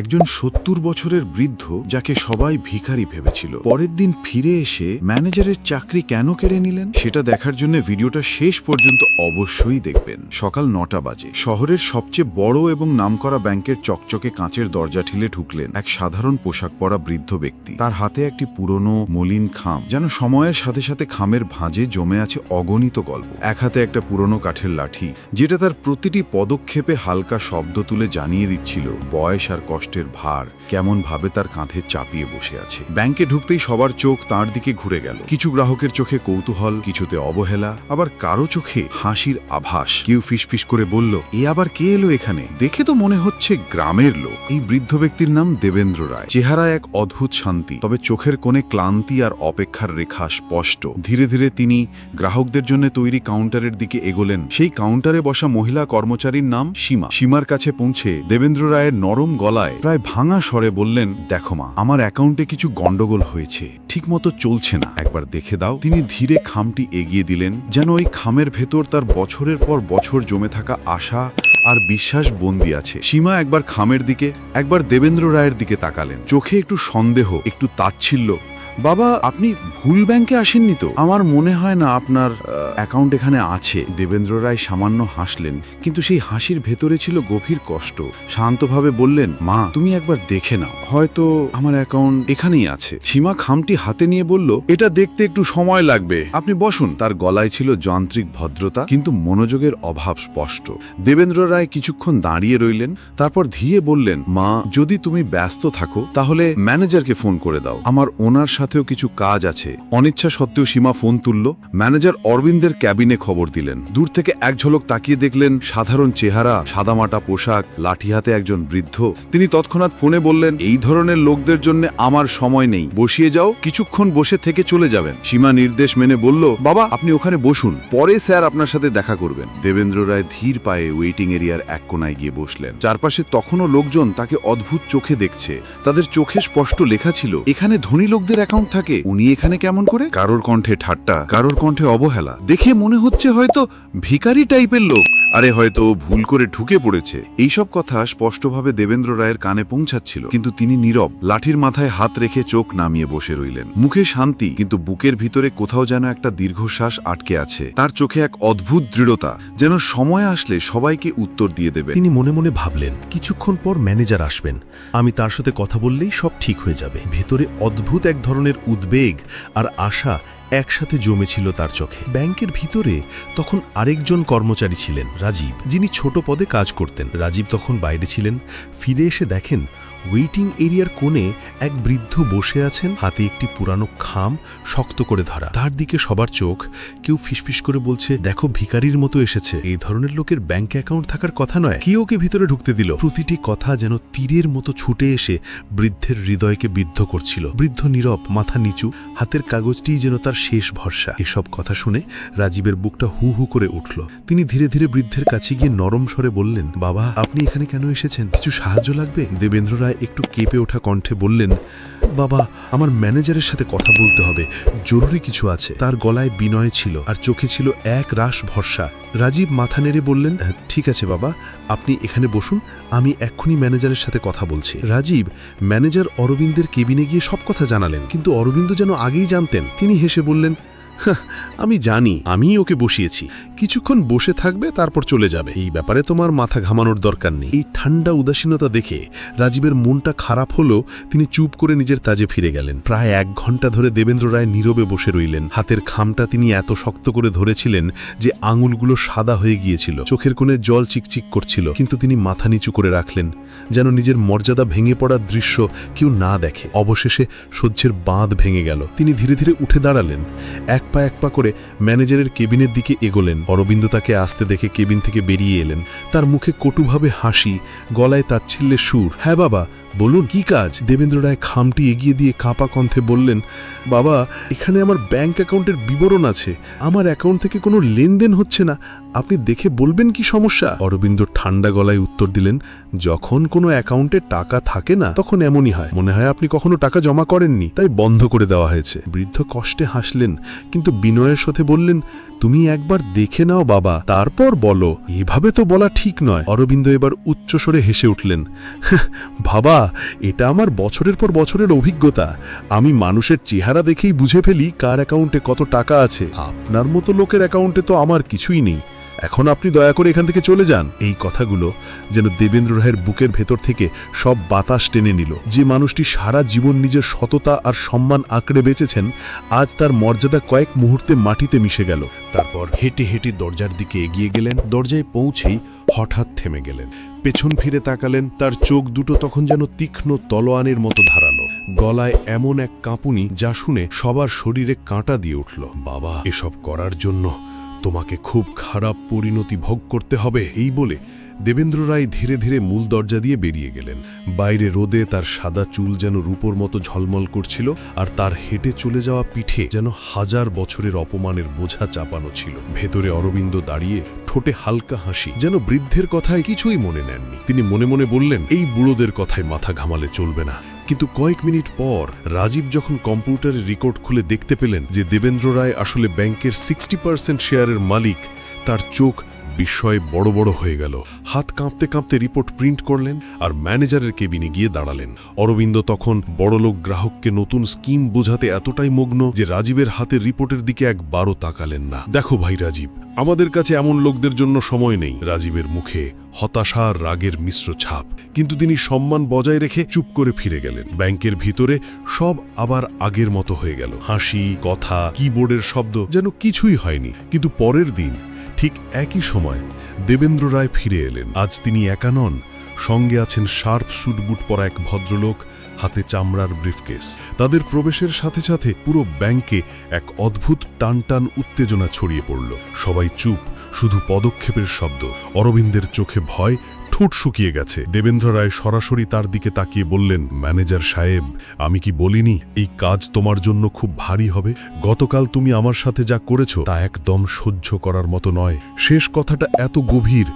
একজন সত্তর বছরের বৃদ্ধ যাকে সবাই ভিখারি ভেবেছিল। পরের দিন ফিরে এসে ম্যানেজারের চাকরি কেন কেড়ে নিলেন, সেটা দেখার জন্য ভিডিওটা শেষ পর্যন্ত অবশ্যই দেখবেন। সকাল নটা বাজে। শহরের সবচেয়ে বড় এবং নামকরা ব্যাংকের চকচকে কাঁচের দরজা ঠেলে ঢুকলেন এক সাধারণ পোশাক পরা বৃদ্ধ ব্যক্তি। তার হাতে একটি পুরনো মলিন খাম, যেন সময়ের সাথে সাথে খামের ভাঁজে জমে আছে অগণিত গল্প। এক হাতে একটা পুরনো কাঠের লাঠি, যেটা তার প্রতিটি পদক্ষেপে হালকা শব্দ তুলে জানিয়ে দিচ্ছিল, বয়স আর কষ্টের ভার কেমন ভাবে তার কাঁধে চাপিয়ে বসে আছে। ব্যাংকে ঢুকতেই সবার চোখ তার দিকে ঘুরে গেল। কিছু গ্রাহকের চোখে কৌতূহল, কিছুতে অবহেলা, আবার কারও চোখে হাসির আভাস। কেউ ফিসফিস করে বলল, এ আবার কে এলো এখানে? দেখে তো মনে হচ্ছে গ্রামের লোক। এই বৃদ্ধ ব্যক্তির নাম দেবেন্দ্র রায়। চেহারা এক অদ্ভুত শান্তি, তবে চোখের কোণে ক্লান্তি আর অপেক্ষার রেখা স্পষ্ট। ধীরে ধীরে তিনি গ্রাহকদের জন্য তৈরি কাউন্টারের দিকে এগোলেন। সেই কাউন্টারে বসা মহিলা কর্মচারীর নাম সীমা। সীমার কাছে পৌঁছে দেবেন্দ্র রায়ের নরম গলায় প্রায় ভাঙা স্বরে বললেন, দেখো মা, আমার অ্যাকাউন্টে কিছু গন্ডগোল হয়েছে। ঠিকমতো চলছে না। একবার দেখে দাও। তিনি ধীরে খামটি এগিয়ে দিলেন, যেন ওই খামের ভেতর তার বছরের পর বছর জমে থাকা আশা আর বিশ্বাস বন্দি আছে। সীমা একবার খামের দিকে, একবার দেবেন্দ্র রায়ের দিকে তাকালেন। চোখে একটু সন্দেহ, একটু তাচ্ছিল্য বাবা, আপনি ভুল ব্যাংকে আসেননি তো? আমার মনে হয় না আপনার অ্যাকাউন্ট এখানে আছে। দেবেন্দ্র রায় সামান্য হাসলেন, কিন্তু সেই হাসির ভেতরে ছিল গভীর কষ্ট। শান্তভাবে বললেন, মা, তুমি একবার দেখে নাও। হয়তো আমার অ্যাকাউন্ট এখানেই আছে। সীমা খামটি হাতে নিয়ে বলল, এটা দেখতে একটু সময় লাগবে। আপনি বসুন। তার গলায় ছিল যান্ত্রিক ভদ্রতা, কিন্তু মনোযোগের অভাব স্পষ্ট। দেবেন্দ্র রায় কিছুক্ষণ দাঁড়িয়ে রইলেন, তারপর ধীরে বললেন, মা, যদি তুমি ব্যস্ত থাকো, তাহলে ম্যানেজারকে ফোন করে দাও। আমার ওনার সাথেও কিছু কাজ আছে। অনিচ্ছা সত্ত্বেও সীমা ফোন তুলল। ম্যানেজার অরবিন্দের ক্যাবিনে খবর দিলেন। দূর থেকে এক ঝলক তাকিয়ে দেখলেন, সাধারণ চেহারা, সাদামাটা পোশাক, লাঠি হাতে একজন বৃদ্ধ। তিনি তৎক্ষণাৎ ফোনে বললেন, এই ধরনের লোকদের জন্য আমার সময় নেই। বসিয়ে যাও, কিছুক্ষণ বসে থেকে চলে যাবেন। সীমা নির্দেশ মেনে বলল, বাবা, আপনি ওখানে বসুন। পরে স্যার আপনার সাথে দেখা করবেন। দেবেন্দ্র রায় ধীর পায়ে ওয়েটিং এরিয়ার এক কোনায় গিয়ে বসলেন। চারপাশে তখনও লোকজন তাকে অদ্ভুত চোখে দেখছে। তাদের চোখে স্পষ্ট লেখা ছিল, এখানে ধনী লোকদের অ্যাকাউন্ট থাকে। উনি এখানে কেমন করে? কারোর কণ্ঠে ঠাট্টা, কারোর কণ্ঠে অবহেলা। দেখে মনে হচ্ছে হয়তো ভিখারি টাইপের লোক। আরে হয়তো ভুল করে ঢুকে পড়েছে। এইসব কথা স্পষ্টভাবে দেবেন্দ্র রায়ের কানে পৌঁছাচ্ছিল। কিন্তু তিনি নীরব, লাঠির মাথায় হাত রেখে চোখ নামিয়ে বসে রইলেন। মুখে শান্তি, কিন্তু বুকের ভিতরে কোথাও যেন একটা দীর্ঘশ্বাস আটকে আছে। তার চোখে এক অদ্ভুত দৃঢ়তা, যেন সময় আসলে সবাইকে উত্তর দিয়ে দেবে। তিনি মনে মনে ভাবলেন, কিছুক্ষণ পর ম্যানেজার আসবেন। আমি তার সাথে কথা বললেই সব ঠিক হয়ে যাবে। ভেতরে অদ্ভুত এক ধরনের উদ্বেগ আর আশা একসাথে জমেছিল তার চোখে। ব্যাংকের ভিতরে তখন আরেকজন কর্মচারী ছিলেন, রাজীব, যিনি ছোট পদে কাজ করতেন। রাজীব তখন বাইরে ছিলেন, ফিরে এসে দেখেন ওয়েটিং এরিয়ার কোণে এক বৃদ্ধ বসে আছেন। হাতে একটি পুরানো খাম শক্ত করে ধরা। তার দিকে সবার চোখ কেউ ফিসফিস করে বলছে, দেখো ভিকারির মতো এসেছে। এই ধরনের লোকের ব্যাংক অ্যাকাউন্ট থাকার কথা নয়। কি ওকে ভিতরে ঢুকতে দিল? প্রতিটি কথা যেন তীরের মতো ছুটে এসে বৃদ্ধের হৃদয়কে বিদ্ধ করছিল। বৃদ্ধ নীরব, মাথা নিচু, হাতের কাগজটিই যেন তার শেষ ভরসা। এসব কথা শুনে রাজীবের বুকটা হু হু করে উঠল। তিনি ধীরে ধীরে বৃদ্ধের কাছে গিয়ে নরম স্বরে বললেন, বাবা, আপনি এখানে কেন এসেছেন? কিছু সাহায্য লাগবে? দেবেন্দ্র রায় একটু কেঁপে ওঠা কণ্ঠে বললেন বাবা আমার ম্যানেজারের সাথে কথা বলতে হবে। জরুরি কিছু আছে। তার গলায় বিনয় ছিল আর চোখে ছিল এক রাস ভরসা। রাজীব মাথা নেড়ে বললেন "হ্যাঁ, ঠিক আছে বাবা আপনি এখানে বসুন আমি এক্ষুনি ম্যানেজারের সাথে কথা বলছি। রাজীব ম্যানেজার অরবিন্দের কেবিনে গিয়ে সব কথা জানালেন কিন্তু অরবিন্দ যেন আগেই জানতেন। তিনি হেসে বললেন "হাহ, আমি জানি, আমিই ওকে বসিয়েছি। কিছুক্ষণ বসে থাকবে, তারপর চলে যাবে। এই ব্যাপারে তোমার মাথা ঘামানোর দরকার নেই। এই ঠান্ডা উদাসীনতা দেখে রাজীবের মনটা খারাপ হলেও তিনি চুপ করে নিজের তাজে ফিরে গেলেন। প্রায় এক ঘণ্টা ধরে দেবেন্দ্র রায় নীরবে বসে রইলেন। হাতের খামটা তিনি এত শক্ত করে ধরেছিলেন যে আঙুলগুলো সাদা হয়ে গিয়েছিল। চোখের কোণে জল চিকচিক করছিল, কিন্তু তিনি মাথা নিচু করে রাখলেন, যেন নিজের মর্যাদা ভেঙে পড়ার দৃশ্য কেউ না দেখে। অবশেষে সহ্যের বাঁধ ভেঙে গেল। তিনি ধীরে ধীরে উঠে দাঁড়ালেন। এক পা এক পা করে ম্যানেজারের কেবিনের দিকে এগোলেন। অরবিন্দ তাকে আসতে দেখে কেবিন থেকে বেরিয়ে এলেন। তার মুখে কটুভাবে হাসি, গলায় তাচ্ছিল্যের সুর হ্যাঁ বাবা বলুন, কি কাজ? দেবেন্দ্র রায় খামটি এগিয়ে দিয়ে কাঁপা কণ্ঠে বললেন, বাবা, এখানে আমার ব্যাংক অ্যাকাউন্টের বিবরণ আছে। আমার অ্যাকাউন্ট থেকে কোনো লেনদেন হচ্ছে না। আপনি দেখে বলবেন কি সমস্যা? অরবিন্দ ঠান্ডা গলায় উত্তর দিলেন, যখন কোনো অ্যাকাউন্টে টাকা থাকে না, তখন এমনই হয়। মনে হয় আপনি কখনো টাকা জমা করেননি, তাই বন্ধ করে দেওয়া হয়েছে। বৃদ্ধ কষ্টে হাসলেন, কিন্তু বিনয়ের সাথে বললেন তুমি একবার দেখে নাও বাবা, তারপর বলো। এভাবে তো বলা ঠিক নয়। অরবিন্দ এবার উচ্চস্বরে হেসে উঠলেন, বাবা, এটা আমার বছরের পর বছরের অভিজ্ঞতা। আমি মানুষের চেহারা দেখেই বুঝে ফেলি কার অ্যাকাউন্টে কত টাকা আছে। আপনার মতো লোকের অ্যাকাউন্টে তো আমার কিছুই নেই। এখন আপনি দয়া করে এখান থেকে চলে যান। এই কথাগুলো যেন দেবেন্দ্র রায়ের বুকের ভেতর থেকে সব বাতাস টেনে নিল। যে মানুষটি সারা জীবন নিজের সততা আর সম্মান আঁকড়ে বেঁচেছেন, আজ তার মর্যাদা কয়েক মুহূর্তে মাটিতে মিশে গেল। তারপর হেঁটে হেঁটে দরজার দিকে এগিয়ে গেলেন। দরজায় পৌঁছেই হঠাৎ থেমে গেলেন। পেছন ফিরে তাকালেন, তার চোখ দুটো তখন যেন তীক্ষ্ণ তলোয়ানের মতো ধারালো। গলায় এমন এক কাঁপুনি যা শুনে সবার শরীরে কাঁটা দিয়ে উঠল। বাবা, এসব করার জন্য তোমাকে খুব খারাপ পরিণতি ভোগ করতে হবে, এই বলে দেবেন্দ্র রায় ধীরে ধীরে মূল দরজা দিয়ে বেরিয়ে গেলেন। বাইরে রোদে তার সাদা চুল যেন রূপোর মতো ঝলমল করছিল আর তার হেঁটে চলে যাওয়া পিঠে যেন হাজার বছরের অপমানের বোঝা চাপানো ছিল। ভেতরে অরবিন্দ দাঁড়িয়ে ঠোঁটে হালকা হাসি, যেন বৃদ্ধের কথায় কিছুই মনে নেননি। তিনি মনে মনে বললেন, এই বুড়োদের কথায় মাথা ঘামালে চলবে না। কিন্তু কয়েক মিনিট পর রাজীব যখন কম্পিউটারের রেকর্ড খুলে দেখতে পেলেন যে দেবেন্দ্র রায় আসলে ব্যাংকের সিক্সটি পার্সেন্ট শেয়ারের মালিক, তার চোখ বিস্ময়ে বড় বড় হয়ে গেল। হাত কাঁপতে কাঁপতে রিপোর্ট প্রিন্ট করলেন আর ম্যানেজারের কেবিনে গিয়ে দাঁড়ালেন। অরবিন্দ তখন বড়লোক গ্রাহককে নতুন স্কিম বোঝাতে এতটাই মগ্ন যে রাজীবের হাতের রিপোর্টের দিকে একবারও তাকালেন না। দেখো ভাই রাজীব, আমাদের কাছে এমন লোকদের জন্য সময় নেই। রাজীবের মুখে হতাশার রাগের মিশ্র ছাপ, কিন্তু তিনি সম্মান বজায় রেখে চুপ করে ফিরে গেলেন। ব্যাংকের ভিতরে সব আবার আগের মতো হয়ে গেল। হাসি, কথা, কিবোর্ডের শব্দ যেন কিছুই হয়নি। কিন্তু পরের দিন ঠিক একই সময় দেবেন্দ্র রায় ফিরে এলেন। আজ তিনি একা নন, সঙ্গে আছেন শার্প সুটবুট পরা এক ভদ্রলোক, হাতে চামড়ার ব্রিফকেস। তাদের প্রবেশের সাথে সাথে পুরো ব্যাংকে এক অদ্ভুত টান টান উত্তেজনা ছড়িয়ে পড়ল। সবাই চুপ, শুধু পদক্ষেপের শব্দ। অরবিন্দের চোখে ভয় ঠোঁট শুকিয়ে গেছে। দেবেন্দ্র রায় সরাসরি তার দিকে তাকিয়ে বললেন, ম্যানেজার সাহেব, আমি কি বলিনি? এই কাজ তোমার জন্য খুব ভারী হবে। গতকাল তুমি আমার সাথে যা করেছ তা একদম সহ্য করার মতো নয়। শেষ কথাটা এত গভীর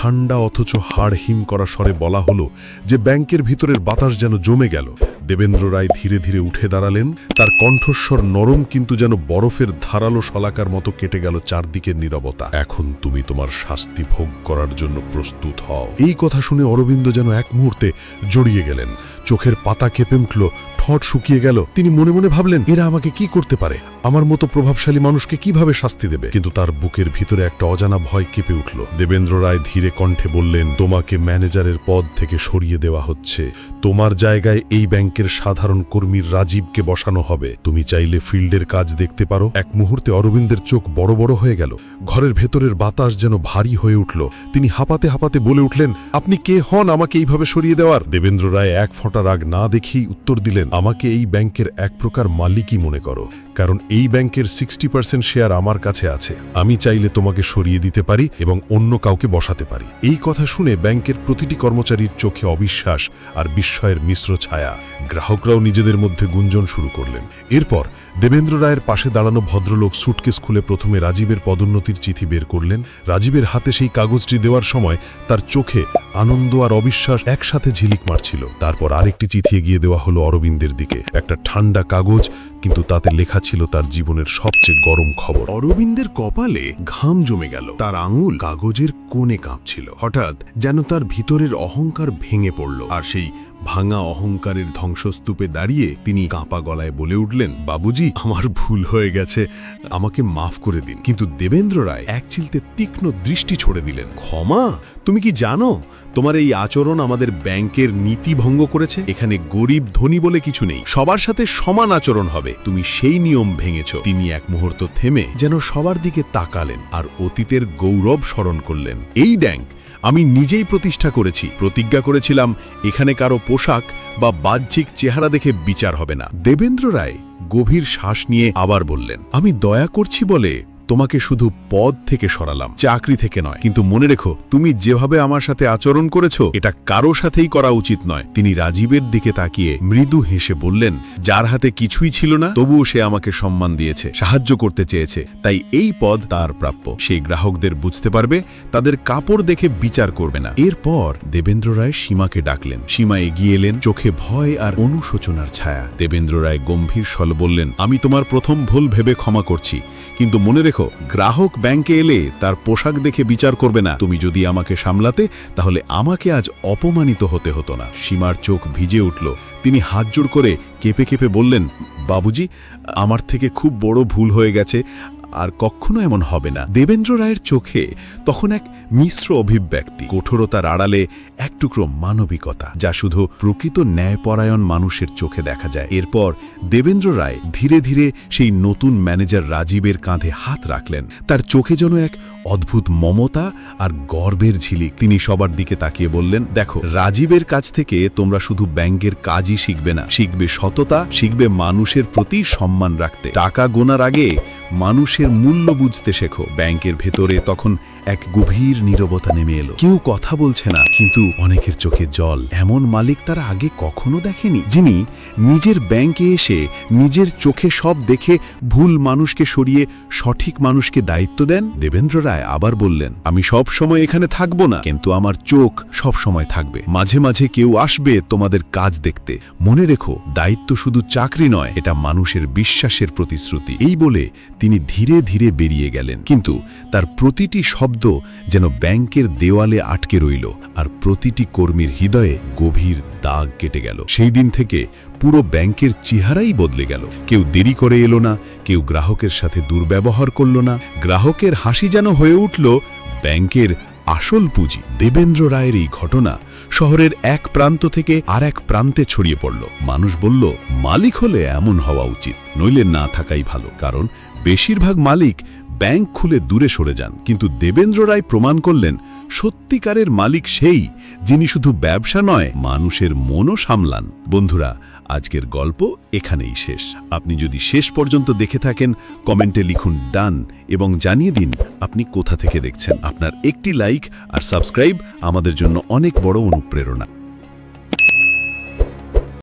ঠান্ডা অথচ হাড় হিম করা স্বরে বলা হলো যে ব্যাংকের ভিতরের বাতাস যেন জমে গেল। দেবেন্দ্র রায় ধীরে ধীরে উঠে দাঁড়ালেন। তার কণ্ঠস্বর নরম কিন্তু যেন বরফের ধারালো শলাকার মতো কেটে গেল চারদিকের নীরবতা। এখন তুমি তোমার শাস্তি ভোগ করার জন্য প্রস্তুত হও। এই কথা শুনে অরবিন্দ যেন এক মুহূর্তে জড়িয়ে গেলেন। চোখের পাতা কেঁপে উঠল, ঠোঁট শুকিয়ে গেল। তিনি মনে মনে ভাবলেন, এরা আমাকে কি করতে পারে? আমার মতো প্রভাবশালী মানুষকে কীভাবে শাস্তি দেবে? কিন্তু তার বুকের ভিতরে একটা অজানা ভয় কেঁপে উঠল। দেবেন্দ্র রায় ধীরে কণ্ঠে বললেন, তোমাকে ম্যানেজারের পদ থেকে সরিয়ে দেওয়া হচ্ছে। তোমার জায়গায় এই ব্যাংকের সাধারণ কর্মীর রাজীবকে বসানো হবে। তুমি চাইলে ফিল্ডের কাজ দেখতে পারো। এক মুহূর্তে অরবিন্দের চোখ বড় বড় হয়ে গেল। ঘরের ভেতরের বাতাস যেন ভারী হয়ে উঠল। তিনি হাঁপাতে হাঁপাতে বলে উঠলেন, আপনি কে হন আমাকে এইভাবে সরিয়ে দেওয়ার? দেবেন্দ্র রায় এক ফোঁটা রাগ না দেখেই উত্তর দিলেন, আমাকে এই ব্যাংকের এক প্রকার মালিকই মনে করো। কারণ এই ব্যাংকের সিক্সটি পার্সেন্ট শেয়ার আমার কাছে আছে। আমি চাইলে তোমাকে সরিয়ে দিতে পারি এবং অন্য কাউকে বসাতে পারি। এই কথা শুনে ব্যাংকের প্রতিটি কর্মচারীর চোখে অবিশ্বাস আর বিস্ময়ের মিশ্র ছায়া। গ্রাহকরাও নিজেদের মধ্যে গুঞ্জন শুরু করলেন। এরপর দেবেন্দ্র রায়ের পাশে দাঁড়ানো ভদ্রলোক সুটকেস খুলে প্রথমে রাজীবের পদোন্নতির চিঠি বের করলেন। রাজীবের হাতে সেই কাগজটি দেওয়ার সময় তার চোখে আনন্দ আর অবিশ্বাস একসাথে ঝিলিক মারছিল। তারপর আরেকটি চিঠি এগিয়ে দেওয়া হলো অরবিন্দের দিকে। একটা ঠান্ডা কাগজ কিন্তু তাতে লেখা ছিল তার জীবনের সবচেয়ে গরম খবর। অরবিন্দের কপালে ঘাম জমে গেল। তার আঙুল কাগজের কোণে কাঁপছিল। হঠাৎ যেন তার ভিতরের অহংকার ভেঙে পড়ল, আর সেই ভাঙা অহংকারের ধ্বংসস্তূপে দাঁড়িয়ে তিনি কাঁপা গলায় বলে উঠলেন, বাবুজি, আমার ভুল হয়ে গেছে। আমাকে মাফ করে দিন। কিন্তু দেবেন্দ্র রায় এক চিলতে তীক্ষ্ণ দৃষ্টি ছড়ে দিলেন। ক্ষমা? তুমি কি জানো? তোমার এই আচরণ আমাদের ব্যাংকের নীতি ভঙ্গ করেছে। এখানে গরিব ধনী বলে কিছু নেই। সবার সাথে সমান আচরণ হবে। তুমি সেই নিয়ম ভেঙেছ। তিনি এক মুহূর্ত থেমে যেন সবার দিকে তাকালেন আর অতীতের গৌরব স্মরণ করলেন। এই ব্যাংক আমি নিজেই প্রতিষ্ঠা করেছি। প্রতিজ্ঞা করেছিলাম, এখানে কারও পোশাক বা বাহ্যিক চেহারা দেখে বিচার হবে না। দেবেন্দ্র রায় গভীর শ্বাস নিয়ে আবার বললেন, আমি দয়া করছি বলে তোমাকে শুধু পদ থেকে সরালাম, চাকরি থেকে নয়। কিন্তু মনে রেখো, তুমি যেভাবে আমার সাথে আচরণ করেছ, এটা কারও সাথেই করা উচিত নয়। তিনি রাজীবের দিকে তাকিয়ে মৃদু হেসে বললেন, যার হাতে কিছুই ছিল না, তবুও সে আমাকে সম্মান দিয়েছে, সাহায্য করতে চেয়েছে। তাই এই পদ তার প্রাপ্য। সেই গ্রাহকদের বুঝতে পারবে, তাদের কাপড় দেখে বিচার করবে না। এরপর দেবেন্দ্র রায় সীমাকে ডাকলেন। সীমা এগিয়ে এলেন, চোখে ভয় আর অনুশোচনার ছায়া। দেবেন্দ্র রায় গম্ভীর স্বল বললেন, আমি তোমার প্রথম ভুল ভেবে ক্ষমা করছি, কিন্তু মনে রেখো দেখো, গ্রাহক ব্যাংকে এলে তার পোশাক দেখে বিচার করবে না। তুমি যদি আমাকে সামলাতে, তাহলে আমাকে আজ অপমানিত হতে হতো না। সীমার চোখ ভিজে উঠল। তিনি হাত জোড় করে কেঁপে কেঁপে বললেন, বাবুজি, আমার থেকে খুব বড় ভুল হয়ে গেছে। আর কখনো এমন হবে না। দেবেন্দ্র রায়ের চোখে তখন এক মিশ্র অভিব্যক্তি, কঠোরতার আড়ালে এক টুকরো মানবিকতা, যা শুধু প্রকৃত ন্যায়পরায়ণ মানুষের চোখে দেখা যায়। এরপর দেবেন্দ্র রায় ধীরে ধীরে সেই নতুন ম্যানেজার রাজীবের কাঁধে হাত রাখলেন। তার চোখে যেন এক অদ্ভুত মমতা আর গর্বের ঝিলিক। তিনি সবার দিকে তাকিয়ে বললেন, দেখো, রাজীবের কাছ থেকে তোমরা শুধু ব্যাংকের কাজই শিখবে না। শিখবে সততা, শিখবে মানুষের প্রতি সম্মান রাখতে। টাকা গোনার আগে মানুষের মূল্য বুঝতে শেখো। ব্যাংকের ভেতরে তখন এক গভীর নীরবতা নেমে এলো। কেউ কথা বলছে না, কিন্তু অনেকের চোখে জল। এমন মালিক তারা আগে কখনো দেখেনি, যিনি নিজের ব্যাংকে এসে নিজের চোখে সব দেখে ভুল মানুষকে সরিয়ে সঠিক মানুষকে দায়িত্ব দেন। দেবেন্দ্র রায় আবার বললেন, আমি সব সময় এখানে থাকব না, কিন্তু আমার চোখ সব সময় থাকবে। মাঝে মাঝে কেউ আসবে তোমাদের কাজ দেখতে। মনে রেখো, দায়িত্ব শুধু চাকরি নয়, এটা মানুষের বিশ্বাসের প্রতিশ্রুতি। এই বলে তিনি ধীরে ধীরে বেরিয়ে গেলেন। কিন্তু তার প্রতিটি শব্দ যেন ব্যাংকের দেওয়ালে আটকে রইল আর প্রতিটি কর্মীর হৃদয়ে গভীর দাগ কেটে গেল। সেই দিন থেকে পুরো ব্যাংকের চেহারাই বদলে গেল। কেউ দেরি করে এলো না, কেউ গ্রাহকের সাথে দুর্ব্যবহার করল না। গ্রাহকের হাসি যেন হয়ে উঠল ব্যাংকের আসল পুঁজি। দেবেন্দ্র রায়ের এই ঘটনা শহরের এক প্রান্ত থেকে আর এক প্রান্তে ছড়িয়ে পড়ল। মানুষ বলল, মালিক হলে এমন হওয়া উচিত। নইলে না থাকাই ভালো। কারণ বেশিরভাগ মালিক ব্যাংক খুলে দূরে সরে যান, কিন্তু দেবেন্দ্র রায় প্রমাণ করলেন সত্যিকারের মালিক সেই যিনি শুধু ব্যবসা নয়, মানুষের মনও সামলান। বন্ধুরা, আজকের গল্প এখানেই শেষ। আপনি যদি শেষ পর্যন্ত দেখে থাকেন, কমেন্টে লিখুন ডান এবং জানিয়ে দিন আপনি কোথা থেকে দেখছেন। আপনার একটি লাইক আর সাবস্ক্রাইব আমাদের জন্য অনেক বড় অনুপ্রেরণা।